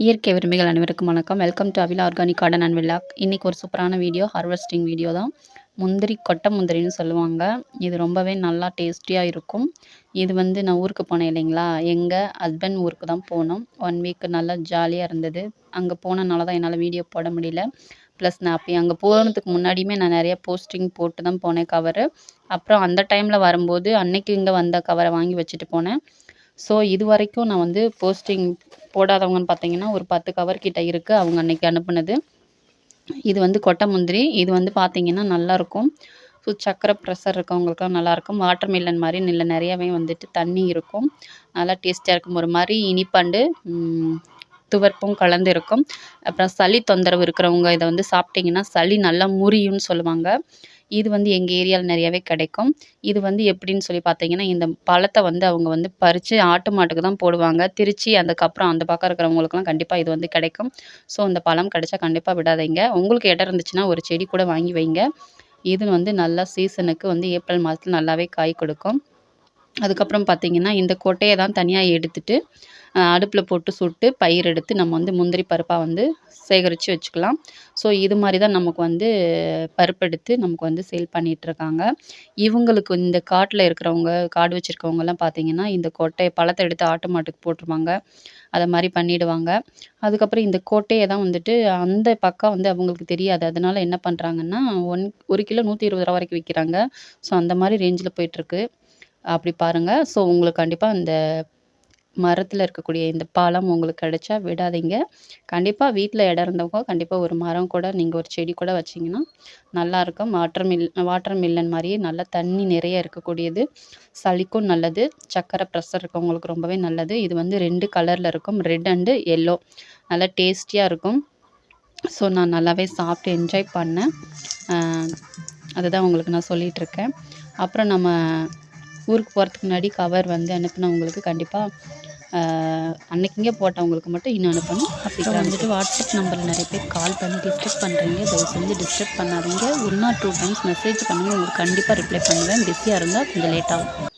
இயற்கை விரும்பிகள் அனைவருக்கும் வணக்கம். Welcome to Avila organic garden and வில்லாக் இன்றைக்கி ஒரு சூப்பரான வீடியோ ஹார்வெஸ்டிங் வீடியோ தான். முந்திரி கொட்டை முந்திரின்னு சொல்லுவாங்க. இது ரொம்பவே நல்லா டேஸ்டியாக இருக்கும். இது வந்து நான் ஊருக்கு போனேன் இல்லைங்களா? எங்கள் ஹஸ்பண்ட் ஊருக்கு தான் போனோம். ஒன் வீக் நல்லா ஜாலியாக இருந்தது. அங்கே போனனால தான் என்னால் வீடியோ போட முடியல. ப்ளஸ் நான் அப்போ அங்கே போனதுக்கு முன்னாடியுமே நான் நிறைய போஸ்டிங் போட்டு தான் போனேன் கவரு அப்புறம் அந்த டைமில் வரும்போது அன்னைக்கு இங்கே வந்த கவரை வாங்கி வச்சுட்டு போனேன். ஸோ இது வரைக்கும் நான் வந்து போஸ்டிங் போடாதவங்கன்னு பார்த்தீங்கன்னா ஒரு பத்து கவர் கிட்ட இருக்குது அவங்க அன்னைக்கு அனுப்புனது. இது வந்து கொட்டை முந்திரி இது வந்து பார்த்தீங்கன்னா நல்லாயிருக்கும் ஸோ சக்கரை ப்ரெஷர் இருக்கவங்களுக்குலாம் நல்லாயிருக்கும் வாட்டர் மில்லன் மாதிரி இல்லை நிறையாவே வந்துட்டு தண்ணி இருக்கும். நல்லா டேஸ்ட்டாக இருக்கும். ஒரு மாதிரி இனிப்பண்டு துவர்ப்பும் கலந்து இருக்கும். அப்புறம் சளி தொந்தரவு இருக்கிறவங்க இதை வந்து சாப்பிட்டிங்கன்னா சளி நல்லா முறியும்னு சொல்லுவாங்க. இது வந்து எங்கள் ஏரியாவில் நிறையாவே கிடைக்கும். இது வந்து எப்படின்னு சொல்லி பார்த்தீங்கன்னா இந்த பழத்தை வந்து அவங்க வந்து பறித்து ஆட்டு மாட்டுக்கு தான் போடுவாங்க. திருச்சி அதுக்கப்புறம் அந்த பக்கம் இருக்கிறவங்களுக்குலாம் கண்டிப்பாக இது வந்து கிடைக்கும். ஸோ இந்த பழம் கிடைச்சா கண்டிப்பாக விடாதீங்க. உங்களுக்கு இடம் இருந்துச்சுன்னா ஒரு செடி கூட வாங்கி வைங்க. இது வந்து நல்லா சீசனுக்கு வந்து ஏப்ரல் மாதத்தில் நல்லாவே காய் கொடுக்கும். அதுக்கப்புறம் பார்த்திங்கன்னா இந்த கொட்டையை தான் தனியாக எடுத்துட்டு அடுப்பில் போட்டு சுட்டு பயிர் எடுத்து நம்ம வந்து முந்திரி பருப்பாக வந்து சேகரித்து வச்சுக்கலாம். ஸோ இது மாதிரி தான் நமக்கு வந்து பருப்பு எடுத்து நமக்கு வந்து சேல் பண்ணிகிட்ருக்காங்க இவங்களுக்கு இந்த காட்டில் இருக்கிறவங்க காடு வச்சுருக்கவங்கலாம் பார்த்திங்கன்னா இந்த கொட்டையை பழத்தை எடுத்து ஆட்டு மாட்டுக்கு போட்டுருவாங்க. அதை மாதிரி பண்ணிவிடுவாங்க அதுக்கப்புறம் இந்த கொட்டையை தான் வந்துட்டு அந்த பக்கம் வந்து அவங்களுக்கு தெரியாது. அதனால் என்ன பண்ணுறாங்கன்னா ஒன் ஒரு கிலோ நூற்றி இருபது ரூபா வரைக்கும் விற்கிறாங்க ஸோ அந்த மாதிரி ரேஞ்சில் போயிட்டுருக்கு அப்படி பாருங்கள் ஸோ உங்களுக்கு கண்டிப்பாக இந்த மரத்தில் இருக்கக்கூடிய இந்த பழம் உங்களுக்கு கிடைச்சா விடாதீங்க. கண்டிப்பாக வீட்டில் இடம் இருந்தவங்க கண்டிப்பாக ஒரு மரம் கூட நீங்கள் ஒரு செடி கூட வச்சிங்கன்னா நல்லாயிருக்கும் வாட்டர் மில் வாட்டர் மில்லன் மாதிரியே நல்லா தண்ணி நிறைய இருக்கக்கூடியது. சளிக்கும் நல்லது. சக்கரை ப்ரெஷர் இருக்கவங்களுக்கு ரொம்பவே நல்லது. இது வந்து ரெண்டு கலரில் இருக்கும். ரெட் அண்டு எல்லோ நல்லா டேஸ்டியாக இருக்கும். ஸோ நான் நல்லாவே சாப்பிட்டு என்ஜாய் பண்ணேன். அதுதான் உங்களுக்கு நான் சொல்லிகிட்ருக்கேன் அப்புறம் நம்ம ஊருக்கு போகிறதுக்கு முன்னாடி கவர் வந்து அனுப்பினவங்களுக்கு கண்டிப்பாக அன்னைக்கிங்கே போட்டவங்களுக்கு மட்டும் இன்னும் அனுப்பணும். அப்புறம் வந்துட்டு வாட்ஸ்அப் நம்பரில் நிறைய பேர் கால் பண்ணி டிஸ்டர்ப் பண்ணுறீங்க தயவு செஞ்சு டிஸ்டர்ப் பண்ணாதீங்க. One or two times message பண்ணுங்கள் உங்களுக்கு கண்டிப்பாக ரிப்ளை பண்ணுவேன். பிஸியாக இருந்தால் கொஞ்சம் லேட் ஆகும்.